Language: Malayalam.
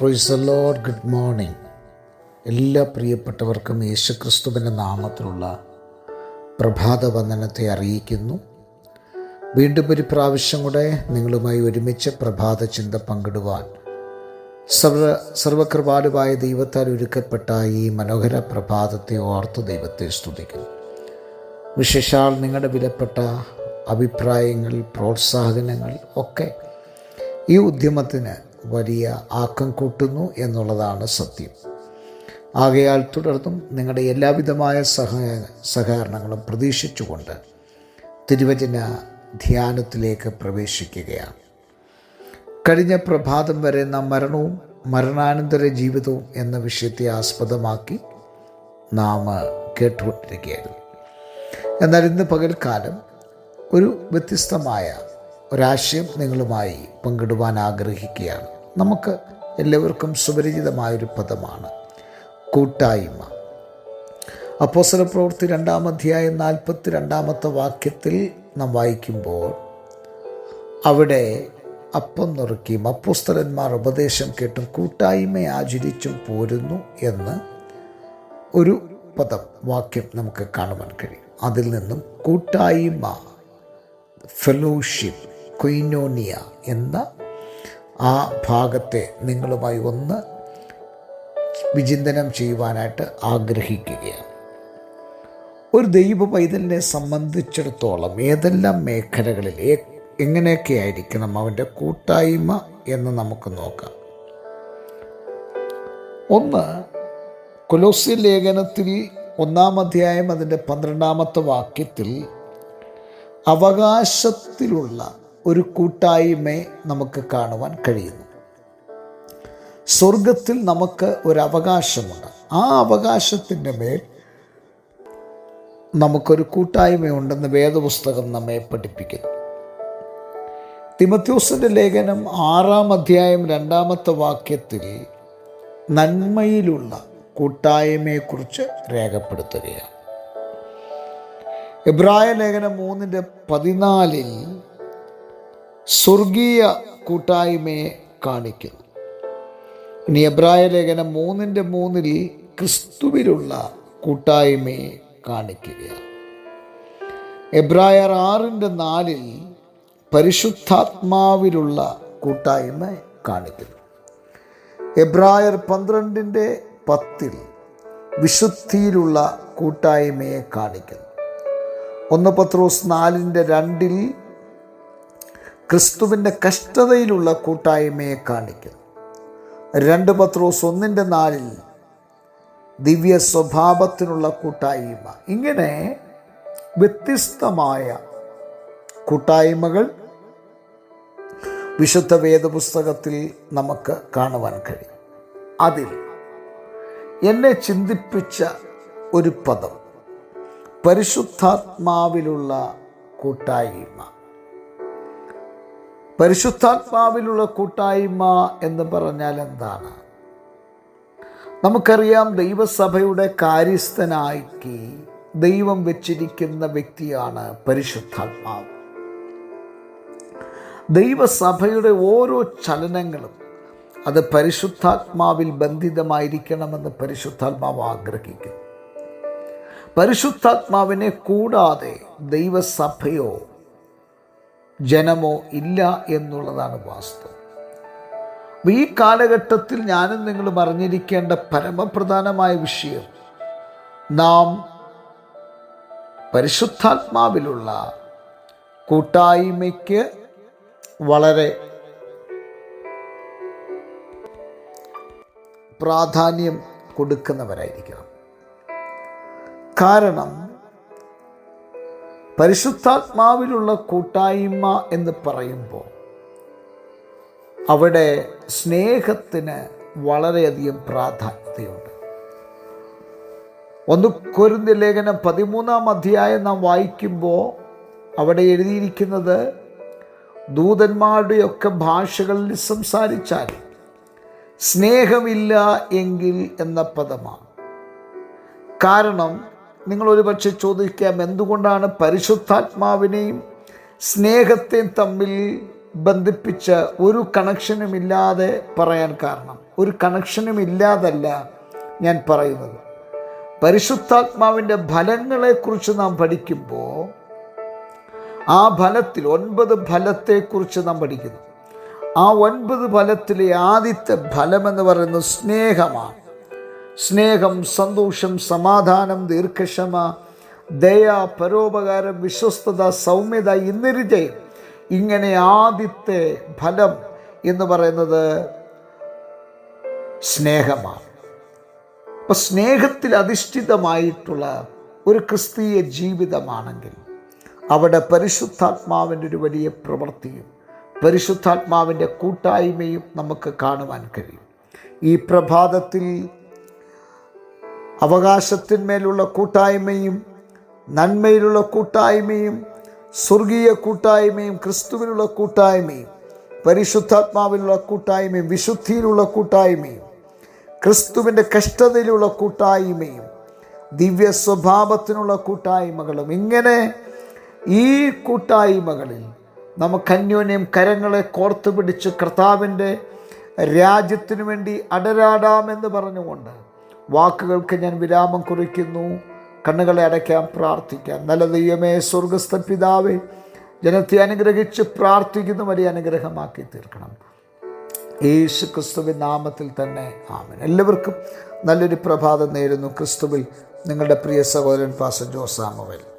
പ്രൊയ്സ് ലോഡ് ഗുഡ് മോർണിംഗ് എല്ലാ പ്രിയപ്പെട്ടവർക്കും യേശുക്രിസ്തുവിന്റെ നാമത്തിലുള്ള പ്രഭാത വന്ദനത്തെ അറിയിക്കുന്നു. വീണ്ടും ഒരു പ്രാവശ്യം കൂടെ നിങ്ങളുമായി ഒരുമിച്ച് പ്രഭാത ചിന്ത പങ്കിടുവാൻ സർവ സർവകൃപാലുവായ ദൈവത്താൽ ഒരുക്കപ്പെട്ട ഈ മനോഹര പ്രഭാതത്തെ ഓർത്ത് ദൈവത്തെ സ്തുതിക്കുന്നു. വിശേഷാൽ നിങ്ങളുടെ വിലപ്പെട്ട അഭിപ്രായങ്ങൾ പ്രോത്സാഹനങ്ങൾ ഒക്കെ ഈ ഉദ്യമത്തിന് വലിയ ആക്കം കൂട്ടുന്നു എന്നുള്ളതാണ് സത്യം. ആകയാൽ തുടർന്നും നിങ്ങളുടെ എല്ലാവിധമായ സഹ സഹകരണങ്ങളും പ്രതീക്ഷിച്ചുകൊണ്ട് തിരുവചന ധ്യാനത്തിലേക്ക് പ്രവേശിക്കുകയാണ്. കഴിഞ്ഞ പ്രഭാതം വരെ നാം മരണവും മരണാനന്തര ജീവിതവും എന്ന വിഷയത്തെ ആസ്പദമാക്കി നാം കേട്ടുകൊണ്ടിരിക്കുകയായിരുന്നു. എന്നാൽ ഇന്ന് പകൽക്കാലം ഒരു വ്യത്യസ്തമായ ഒരാശയം നിങ്ങളുമായി പങ്കിടുവാൻ ആഗ്രഹിക്കുകയാണ്. നമുക്ക് എല്ലാവർക്കും സുപരിചിതമായൊരു പദമാണ് കൂട്ടായ്മ. അപ്പോസല പ്രവൃത്തി രണ്ടാം നാൽപ്പത്തി രണ്ടാമത്തെ വാക്യത്തിൽ നാം വായിക്കുമ്പോൾ അവിടെ അപ്പം നുറുക്കിയും അപ്പോസ്തലന്മാർ ഉപദേശം കേട്ടും കൂട്ടായ്മ ആചരിച്ചും പോരുന്നു എന്ന് ഒരു പദം വാക്യം നമുക്ക് കാണുവാൻ കഴിയും. അതിൽ നിന്നും കൂട്ടായ്മ ഫെലോഷിപ്പ് കൊയിനോനിയ എന്ന ആ ഭാഗത്തെ നിങ്ങളുമായി ഒന്ന് വിചിന്തനം ചെയ്യുവാനായിട്ട് ആഗ്രഹിക്കുകയാണ്. ഒരു ദൈവ പൈതലിനെ സംബന്ധിച്ചിടത്തോളം ഏതെല്ലാം മേഖലകളിൽ എങ്ങനെയൊക്കെ ആയിരിക്കണം അവന്റെ കൂട്ടായ്മ എന്ന് നമുക്ക് നോക്കാം. ഒന്ന് കൊലോസ്യ ലേഖനത്തിൽ ഒന്നാം അധ്യായം അതിന്റെ പന്ത്രണ്ടാമത്തെ വാക്യത്തിൽ അവകാശത്തിലുള്ള ഒരു കൂട്ടായ്മയെ നമുക്ക് കാണുവാൻ കഴിയുന്നു. സ്വർഗത്തിൽ നമുക്ക് ഒരു അവകാശമുണ്ട്. ആ അവകാശത്തിന്റെ മേൽ നമുക്കൊരു കൂട്ടായ്മയുണ്ടെന്ന് വേദപുസ്തകം നമ്മെ പഠിപ്പിക്കുന്നു. തിമത്യൂസിന്റെ ലേഖനം ആറാം അധ്യായം രണ്ടാമത്തെ വാക്യത്തിൽ നന്മയിലുള്ള കൂട്ടായ്മയെക്കുറിച്ച് രേഖപ്പെടുത്തുകയാണ്. ഇബ്രായ ലേഖനം മൂന്നിന്റെ പതിനാലിൽ സ്വർഗീയ കൂട്ടായ്മയെ കാണിക്കുന്നു. ഇനി എബ്രായ ലേഖനം മൂന്നിന്റെ മൂന്നിൽ ക്രിസ്തുവിലുള്ള കൂട്ടായ്മയെ കാണിക്കുകയാണ്. എബ്രായർ ആറിന്റെ നാലിൽ പരിശുദ്ധാത്മാവിലുള്ള കൂട്ടായ്മ കാണിക്കുന്നു. എബ്രായർ പന്ത്രണ്ടിന്റെ പത്തിൽ വിശുദ്ധിയിലുള്ള കൂട്ടായ്മയെ കാണിക്കുന്നു. ഒന്ന് പത്രോസ് നാലിന്റെ രണ്ടിൽ ക്രിസ്തുവിന്റെ കഷ്ടതയിലുള്ള കൂട്ടായ്മയെ കാണിക്കുന്നു. രണ്ട് പത്രോസ് ഒന്നിന്റെ നാലിൽ ദിവ്യ സ്വഭാവത്തിനുള്ള കൂട്ടായ്മ. ഇങ്ങനെ വ്യത്യസ്തമായ കൂട്ടായ്മകൾ വിശുദ്ധ വേദപുസ്തകത്തിൽ നമുക്ക് കാണുവാൻ കഴിയും. അതിൽ എന്നെ ചിന്തിപ്പിച്ച ഒരു പദം പരിശുദ്ധാത്മാവിലുള്ള കൂട്ടായ്മ. പരിശുദ്ധാത്മാവിലുള്ള കൂട്ടായ്മ എന്ന് പറഞ്ഞാൽ എന്താണ്? നമുക്കറിയാം ദൈവസഭയുടെ കാര്യസ്ഥനായിക്ക് ദൈവം വെച്ചിരിക്കുന്ന വ്യക്തിയാണ് പരിശുദ്ധാത്മാവ്. ദൈവസഭയുടെ ഓരോ ചലനങ്ങളും അത് പരിശുദ്ധാത്മാവിൽ ബന്ധിതമായിരിക്കണമെന്ന് പരിശുദ്ധാത്മാവ് ആഗ്രഹിക്കുന്നു. പരിശുദ്ധാത്മാവിനെ കൂടാതെ ദൈവസഭയോ ജനമോ ഇല്ല എന്നുള്ളതാണ് വാസ്തവം. ഈ കാലഘട്ടത്തിൽ ഞാനും നിങ്ങളും അറിഞ്ഞിരിക്കേണ്ട പരമപ്രധാനമായ വിഷയം നാം പരിശുദ്ധാത്മാവിലുള്ള കൂട്ടായ്മയ്ക്ക് വളരെ പ്രാധാന്യം കൊടുക്കുന്നവരായിരിക്കണം. കാരണം പരിശുദ്ധാത്മാവിലുള്ള കൂട്ടായ്മ എന്ന് പറയുമ്പോൾ അവിടെ സ്നേഹത്തിന് വളരെയധികം പ്രാധാന്യതയുണ്ട്. ഒന്ന് കൊരുന്ന ലേഖനം പതിമൂന്നാം അധ്യായം നാം വായിക്കുമ്പോൾ അവിടെ എഴുതിയിരിക്കുന്നത് ദൂതന്മാരുടെയൊക്കെ ഭാഷകളിൽ സംസാരിച്ചാൽ സ്നേഹമില്ല എങ്കിൽ എന്ന പദമാണ്. കാരണം നിങ്ങൾ പക്ഷെ ചോദിക്കാം എന്തുകൊണ്ടാണ് പരിശുദ്ധാത്മാവിനെയും സ്നേഹത്തെയും തമ്മിൽ ബന്ധിപ്പിച്ച ഒരു കണക്ഷനും ഇല്ലാതെ പറയാൻ കാരണം? ഒരു കണക്ഷനും ഇല്ലാതല്ല ഞാൻ പറയുന്നത്. പരിശുദ്ധാത്മാവിന്റെ ഫലങ്ങളെക്കുറിച്ച് നാം പഠിക്കുമ്പോൾ ആ ഫലത്തിൽ ഒൻപത് ഫലത്തെക്കുറിച്ച് നാം പഠിക്കുന്നു. ആ ഒൻപത് ഫലത്തിലെ ആദ്യത്തെ ഫലമെന്ന് പറയുന്നത് സ്നേഹമാണ്. സ്നേഹം സന്തോഷം സമാധാനം ദീർഘക്ഷമ ദയ പരോപകാരം വിശ്വസ്തത സൗമ്യത ഇന്നിരുജയം ഇങ്ങനെ ആദ്യത്തെ ഫലം എന്ന് പറയുന്നത് സ്നേഹമാണ്. അപ്പം സ്നേഹത്തിൽ അധിഷ്ഠിതമായിട്ടുള്ള ഒരു ക്രിസ്തീയ ജീവിതമാണെങ്കിൽ അവിടെ പരിശുദ്ധാത്മാവിന്റെ ഒരു വലിയ പ്രവൃത്തിയും പരിശുദ്ധാത്മാവിന്റെ കൂട്ടായ്മയും നമുക്ക് കാണുവാൻ കഴിയും. ഈ പ്രഭാതത്തിൽ അവകാശത്തിന്മേലുള്ള കൂട്ടായ്മയും നന്മയിലുള്ള കൂട്ടായ്മയും സ്വർഗീയ കൂട്ടായ്മയും ക്രിസ്തുവിനുള്ള കൂട്ടായ്മയും പരിശുദ്ധാത്മാവിലുള്ള കൂട്ടായ്മയും വിശുദ്ധിയിലുള്ള കൂട്ടായ്മയും ക്രിസ്തുവിന്റെ കഷ്ടതയിലുള്ള കൂട്ടായ്മയും ദിവ്യ സ്വഭാവത്തിനുള്ള കൂട്ടായ്മകളും. ഇങ്ങനെ ഈ കൂട്ടായ്മകളിൽ നമുക്ക് അന്യോന്യം കരങ്ങളെ കോർത്തു പിടിച്ച് കർത്താവിന്റെ രാജ്യത്തിനു വേണ്ടി അടരാടാമെന്ന് പറഞ്ഞുകൊണ്ട് വാക്കുകൾക്ക് ഞാൻ വിരാമം കുറിക്കുന്നു. കണ്ണുകളെ അടയ്ക്കാൻ പ്രാർത്ഥിക്കാം. നല്ല ദൈവമേ സ്വർഗസ്ഥ പിതാവേ ജനത്തെ അനുഗ്രഹിച്ച് പ്രാർത്ഥിക്കുന്ന വലിയ അനുഗ്രഹമാക്കി തീർക്കണം. യേശു ക്രിസ്തുവിൻ നാമത്തിൽ തന്നെ ആമൻ. എല്ലാവർക്കും നല്ലൊരു പ്രഭാതം നേരുന്നു. ക്രിസ്തുവിൽ നിങ്ങളുടെ പ്രിയ സഹോദരൻ പാസ ജോസാമുവൽ